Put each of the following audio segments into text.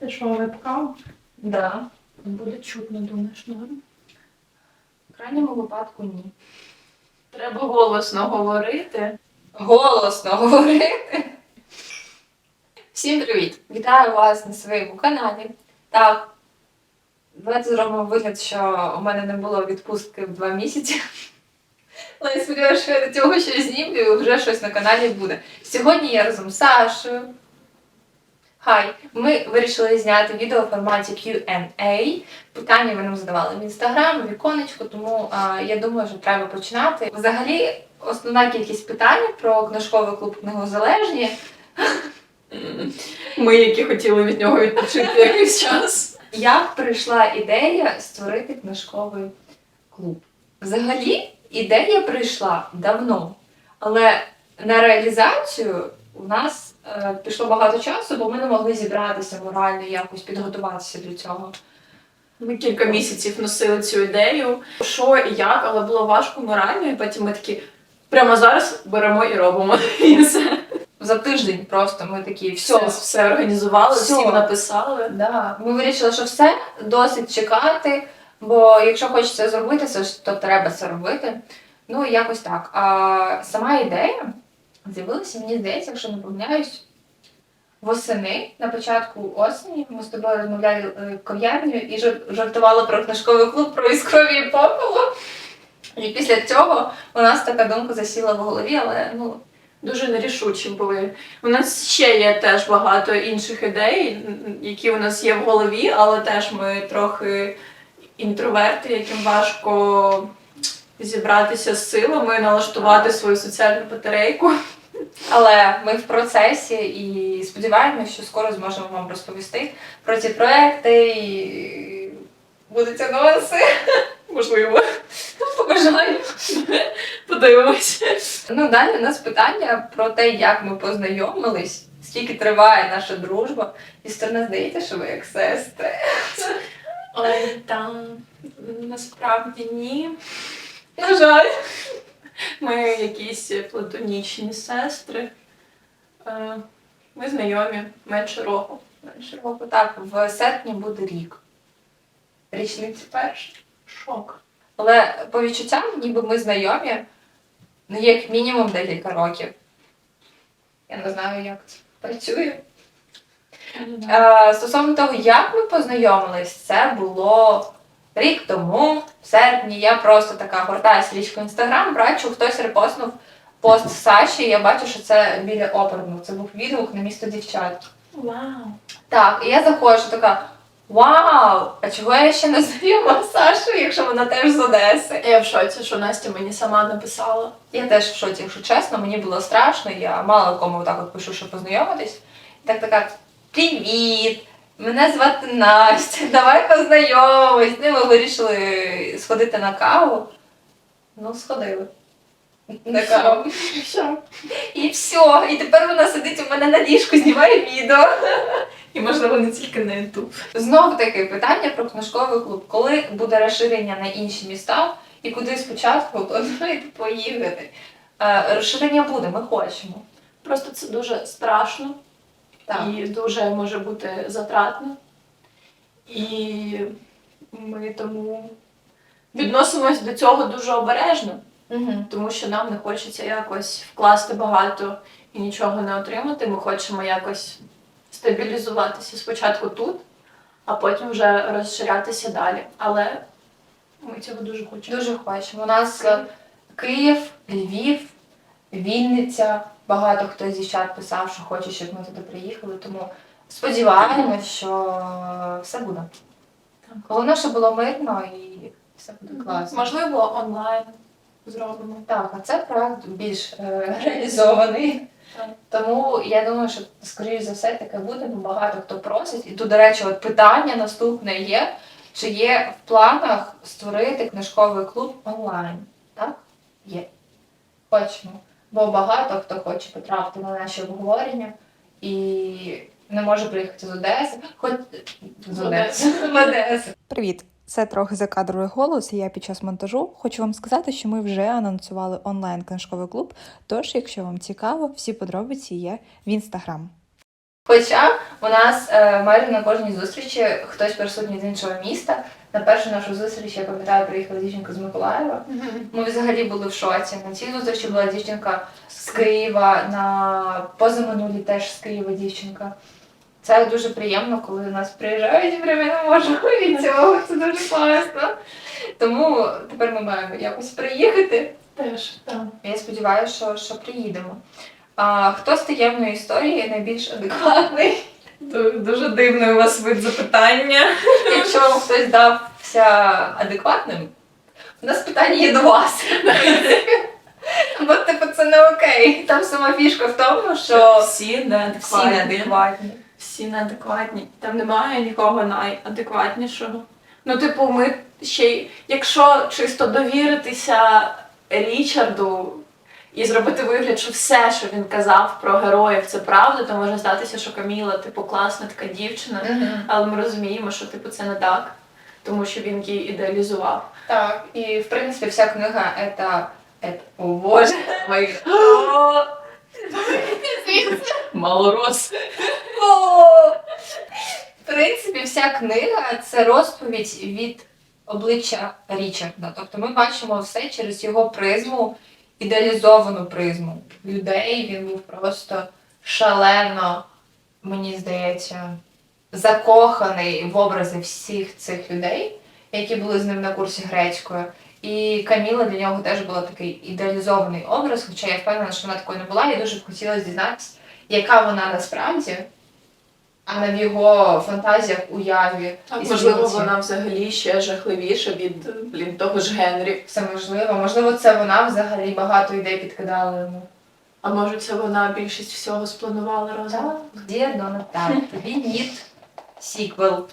Ти що, вебкам? Да. Буде чутно, думаєш, норм? В крайньому випадку ні. Треба голосно говорити. Голосно говорити. Всім привіт! Вітаю вас на своєму каналі. Так, давайте зробимо вигляд, що у мене не було відпустки в два місяці. Але я сподіваюся, що я до цього щось знімлю і вже щось на каналі буде. Сьогодні я разом з Сашою. Хай! Ми вирішили зняти відео в форматі Q&A. Питання ви нам задавали в інстаграм, в віконечко, тому а, я думаю, що треба починати. Взагалі, основна кількість питань про книжковий клуб книгозалежні. Ми, які хотіли від нього відпочити якийсь час. Як прийшла ідея створити книжковий клуб? Взагалі, ідея прийшла давно, але на реалізацію у нас е, пішло багато часу, бо ми не могли зібратися морально якось підготуватися до цього. Ми кілька місяців носили цю ідею, що і як, але було важко морально, і потім ми такі прямо зараз беремо і робимо. І все. За тиждень просто ми такі Все, все. все організували, Все. всім написали. Да. Ми вирішили, що все досить чекати, бо якщо хочеться зробити то треба це робити. Ну якось так. А сама ідея з'явилася, мені здається, якщо не помиляюсь, восени на початку осені. Ми з тобою розмовляли е, кав'ярню і жартували про книжковий клуб, про іскрові і попелу. І після цього у нас така думка засіла в голові, але ну Дуже нерішучі були. У нас ще є теж багато інших ідей, які у нас є в голові, але теж ми трохи інтроверти, яким важко зібратися з силами, налаштувати свою соціальну батарейку. Але ми в процесі і сподіваємося, що скоро зможемо вам розповісти про ці проекти і будуть анонси. Можливо, Побажаю. подивимось. Ну, далі у нас питання про те, як ми познайомились, скільки триває наша дружба. І сторона здається, що ви як сестри. Ой, там насправді ні. На жаль. Ми якісь платонічні сестри. Е, Ми знайомі менше року. Менше року. Так, в серпні буде рік. Річниця перша. Шок. Але по відчуттям, ніби ми знайомі, ну як мінімум декілька років. Я не знаю, як це працює. Е, стосовно того, як ми познайомились, це було рік тому, в серпні. Я просто така гортаю стрічку інстаграм, бачу, хтось репостнув пост Саші, і я бачу, що це біля оперну. Це був відгук на місто дівчат. Вау. Так, і я заходжу така. Вау! А чого я ще не знайома з Сашою, якщо вона теж з Одеси? Я в шоці, що Настя мені сама написала. Я теж в шоці, якщо чесно, мені було страшно, я мало кому так от пишу, щоб познайомитись. І так така: Привіт! Мене звати Настя, давай познайомись. Ну, ми вирішили сходити на каву. Ну, сходили. На каву. Що? І все. І тепер вона сидить у мене на ліжку, знімає відео. І можливо не тільки на Ютуб. Знову таки питання про книжковий клуб. Коли буде розширення на інші міста і куди спочатку плануєте поїхати? Е, Розширення буде, ми хочемо. Просто це дуже страшно Так. і дуже може бути затратно. І ми тому відносимось до цього дуже обережно, Угу. тому що нам не хочеться якось вкласти багато і нічого не отримати. Ми хочемо якось стабілізуватися спочатку тут, а потім вже розширятися далі. Але ми цього дуже хочемо. Дуже хочемо. У нас е, Київ, Львів, Вінниця. Багато хто з дівчат писав, що хоче, щоб ми туди приїхали. Тому сподіваємось, що все буде. Головне, щоб було мирно і все буде класно. Можливо, онлайн зробимо. Так, а це проект більш е, реалізований. Тому я думаю, що скоріш за все таке буде, бо багато хто просить. І тут, до речі, от питання наступне є: чи є в планах створити книжковий клуб онлайн? Так? Є. Хочемо. Бо багато хто хоче потрапити на наші обговорення і не може приїхати з Одеси. Хоч з З Одеси. В Одесу. Привіт! Це трохи закадровий голос, і я під час монтажу хочу вам сказати, що ми вже анонсували онлайн книжковий клуб. Тож, якщо вам цікаво, всі подробиці є в інстаграм. Хоча у нас е, майже на кожній зустрічі хтось присутній з іншого міста. На першу нашу зустріч, я пам'ятаю, приїхала дівчинка з Миколаєва. Ми взагалі були в шоці. На цій зустрічі була дівчинка з Києва, на позаминулій теж з Києва дівчинка. Це дуже приємно, коли до нас приїжджають, і прям я не можу від цього. Це дуже класно. Тому тепер ми маємо якось приїхати. Теж так. Я сподіваюся, що, що приїдемо. А, хто з таємної історії найбільш адекватний? Дуже дивний у вас вид запитання. Якщо вам хтось дався адекватним, у нас питання є до вас. Бо типу це не окей. Там сама фішка в тому, що всі всі неадекватні. неадекватні. Всі неадекватні. Там немає нікого найадекватнішого. Ну, типу, ми ще й, якщо чисто довіритися Річарду і зробити вигляд, що все, що він казав про героїв, це правда, то може статися, що Каміла, типу, класна така дівчина. Але ми розуміємо, що типу це не так, тому що він її ідеалізував. Так, і в принципі вся книга это, это... О боже. Мої... Малорос. О! В принципі, вся книга це розповідь від обличчя Річарда. Тобто ми бачимо все через його призму, ідеалізовану призму людей. Він був просто шалено, мені здається, закоханий в образи всіх цих людей, які були з ним на курсі грецькою. І Каміла для нього теж була такий ідеалізований образ, хоча я впевнена, що вона такою не була. Я дуже б хотіла дізнатися, яка вона насправді, а не в його фантазіях, уяві. Так, і можливо, співці. вона взагалі ще жахливіша від блін, того ж Генрі. Все можливо. Можливо, це вона взагалі багато ідей підкидала йому. А може, це вона більшість всього спланувала разом? Так, де Донат так, тобі ніт сіквел.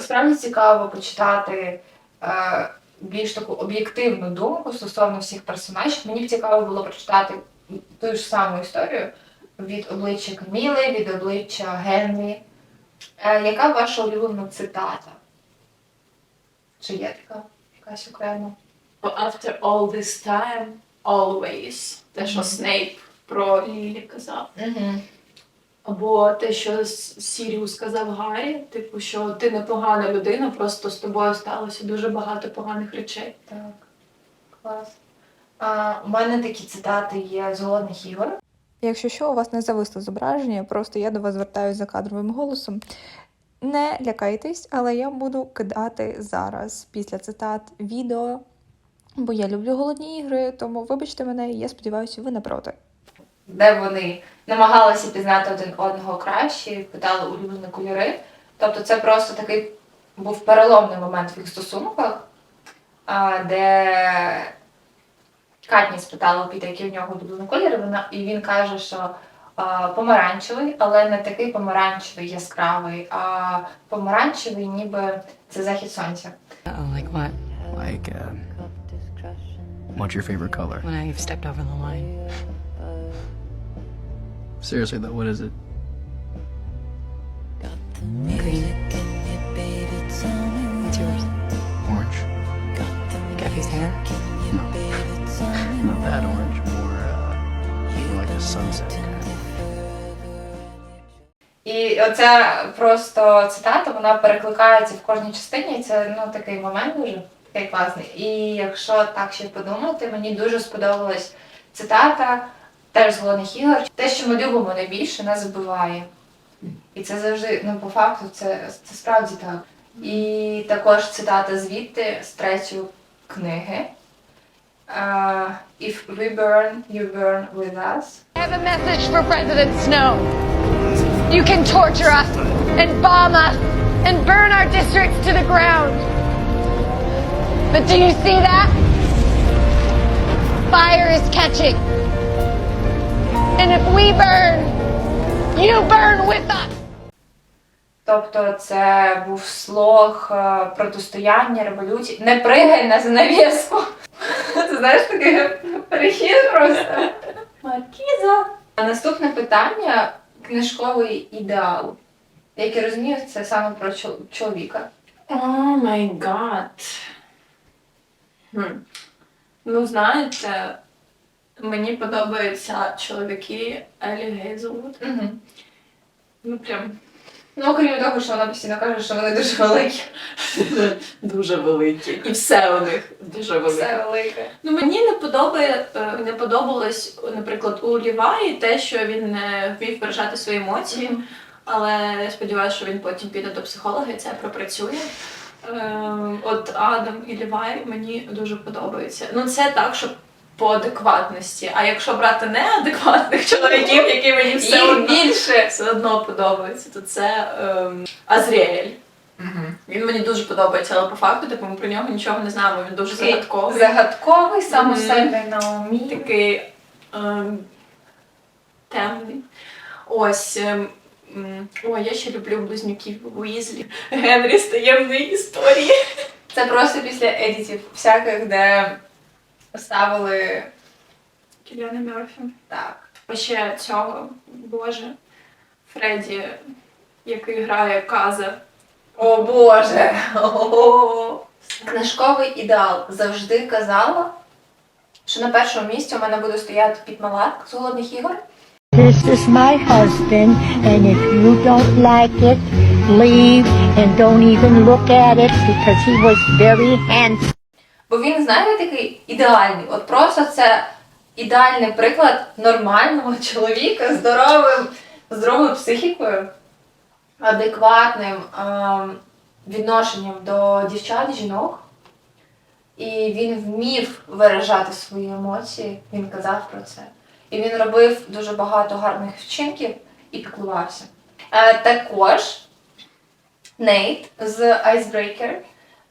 Справді цікаво почитати е, більш таку об'єктивну думку стосовно всіх персонажів. Мені б цікаво було прочитати ту ж саму історію від обличчя Каміли, від обличчя Генрі. Е, яка ваша улюблена цитата? Чи є така якась окрема? After all this time, always. Те, що Снейп про Лілі казав. Угу. Або те, що С- Сіріус сказав Гаррі, типу, що ти непогана людина, просто з тобою сталося дуже багато поганих речей. Так, клас. А, у мене такі цитати є з голодних ігор. Якщо що, у вас не зависло зображення, просто я до вас звертаюся за кадровим голосом. Не лякайтесь, але я буду кидати зараз після цитат відео, бо я люблю голодні ігри, тому вибачте мене, я сподіваюся, ви не проти. де вони намагалися пізнати один одного краще, питали улюблені кольори. Тобто це просто такий був переломний момент в їх стосунках, де Катні спитала у Піта, який в нього улюблений колір, і вона, і він каже, що а, помаранчевий, але не такий помаранчевий яскравий, а помаранчевий, ніби це захід сонця. Oh, like what? Like, uh, what's your favorite color? When I've stepped over the line. Seriously though, what is it? Green. What's yours? Orange? Gabby's hair? Sunset. І оця просто цитата, вона перекликається в кожній частині. Це ну такий момент дуже такий класний. І якщо так ще подумати, мені дуже сподобалась цитата теж з голодних ігор. Те, що ми любимо найбільше, нас збиває. І це завжди, ну по факту, це, це справді так. І також цитата звідти з третьої книги. Uh, If we burn, you burn with us. I have a message for President Snow. You can torture us and bomb us and burn our districts to the ground. But do you see that? Fire is catching. And if we burn, you burn with us. Тобто це був слог е, протистояння, революції. Не пригай на занавіску. Знаєш такий перехід просто. Маркіза. Наступне питання книжковий ідеал. Як я розумію, це саме про чол- чоловіка. О май гад. Ну, знаєте, мені подобаються чоловіки Елі Гейзелвуд. Угу. Ну прям Ну, окрім того, що вона постійно каже, що вони дуже великі. дуже великі. І все у них дуже велике. Все велике. Ну мені не подобає, е, не подобалось, наприклад, у Ліваї те, що він не вмів виражати свої емоції, але я сподіваюся, що він потім піде до психолога і це пропрацює. Е, От Адам і Лівай мені дуже подобаються. Ну це так, що по адекватності. А якщо брати неадекватних чоловіків, які мені все одно, більше. все одно подобаються, то це ем, Азріель. Він мені дуже подобається, але по факту типу, ми про нього нічого не знаємо. Він дуже загадковий. Загадковий, Мгм. самосельний Наомі. такий ем, темний. Ось. Ем, м, о, я ще люблю близнюків Уізлі. Генрі з таємної історії. Це просто після едітів всяких, де ставили Кіліана Мерфі. так. А ще цього, боже, Фредді, який грає Каза. О Боже! О, Книжковий ідеал завжди казала, що на першому місці у мене буде стояти Піт Малак з голодних ігор. This is my husband, and if you don't like it, leave and don't even look at it because he was very handsome. Бо він, знаєте, такий ідеальний. От просто це ідеальний приклад нормального чоловіка, здоровим, здоровою психікою, адекватним ем, відношенням до дівчат, жінок. І він вмів виражати свої емоції, він казав про це. І він робив дуже багато гарних вчинків і піклувався. Е, також Нейт з Icebreaker.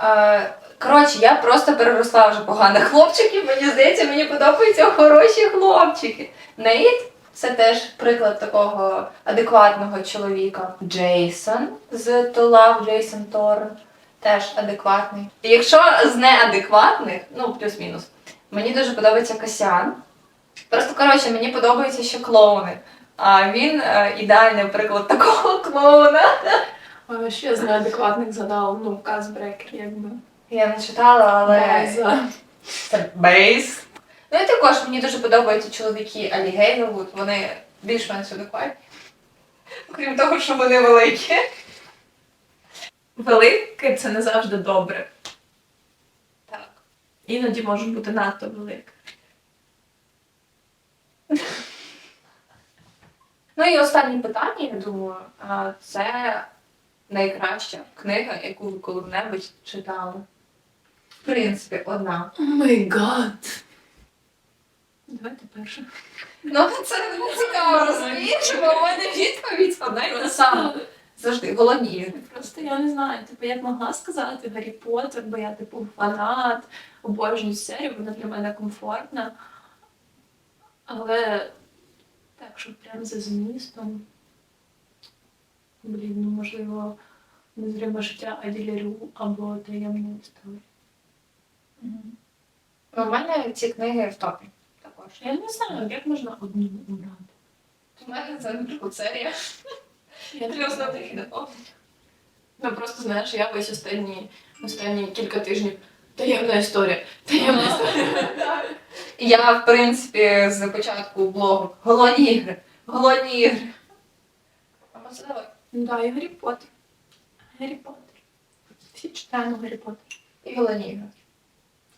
Е, Коротше, я просто переросла вже поганих хлопчиків. Мені здається, мені подобаються хороші хлопчики. Нейт це теж приклад такого адекватного чоловіка. Джейсон з Love, Джейсон Торн. Теж адекватний. Якщо з неадекватних, ну плюс-мінус, мені дуже подобається Касян. Просто коротше, мені подобаються ще клоуни. А він е, ідеальний приклад такого клоуна. Що я з неадекватних згадала, ну, Казбрекер, якби. Я не читала, але База. Це бейс. Ну і також мені дуже подобаються чоловіки Алі вони більш-менш адекватні. Окрім того, що вони великі. Велике це не завжди добре. Так. Іноді може бути надто велике. Ну і останнє питання, я думаю, а, це найкраща книга, яку ви коли-небудь читали. В принципі, одна. О май гад. Давайте перше. Ну, це не цікаво, розумієш, бо в мене відповідь одна й та сама. Завжди голодні. Просто я не знаю, типу, я б могла сказати Гаррі Поттер, бо я типу фанат, обожнюю серію, вона для мене комфортна. Але так, щоб прям за змістом. Блін, ну можливо, незриме життя Аділярю або таємна історія. У мене ці книги в топі також. Я не знаю, як можна одну обрати. У мене це, наприклад, серія. Я Три основних і доповнення. Ну просто знаєш, я весь останні, останні кілька тижнів таємна історія. Таємна історія. Я, в принципі, з початку блогу голодні ігри. Голодні ігри. А це давай. Ну да, і Гаррі Поттер. Гаррі Поттер. Всі читаємо Гаррі Поттер. І голодні ігри.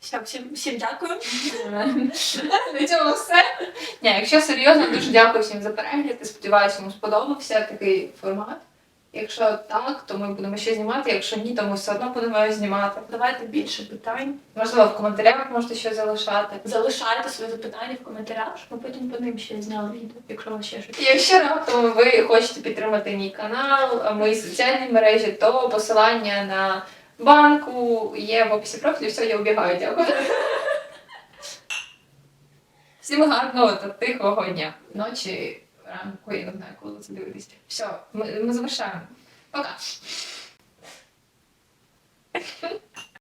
Все, всім, всім дякую. На цьому все. Ні, якщо серйозно, дуже дякую всім за перегляд. Сподіваюся, вам сподобався такий формат. Якщо так, то ми будемо ще знімати. Якщо ні, то ми все одно будемо знімати. Давайте більше питань. Можливо, в коментарях можете щось залишати. Залишайте свої запитання в коментарях, щоб ми потім по ним ще зняли відео, якщо вас ще щось. І Якщо раптом ви хочете підтримати мій канал, мої соціальні мережі, то посилання на банку є в описі профілю. Все, я убігаю. Дякую. Всім гарного та тихого дня. Ночі, ранку, я не знаю, коли це дивитесь. Все, ми, ми завершаємо. Пока.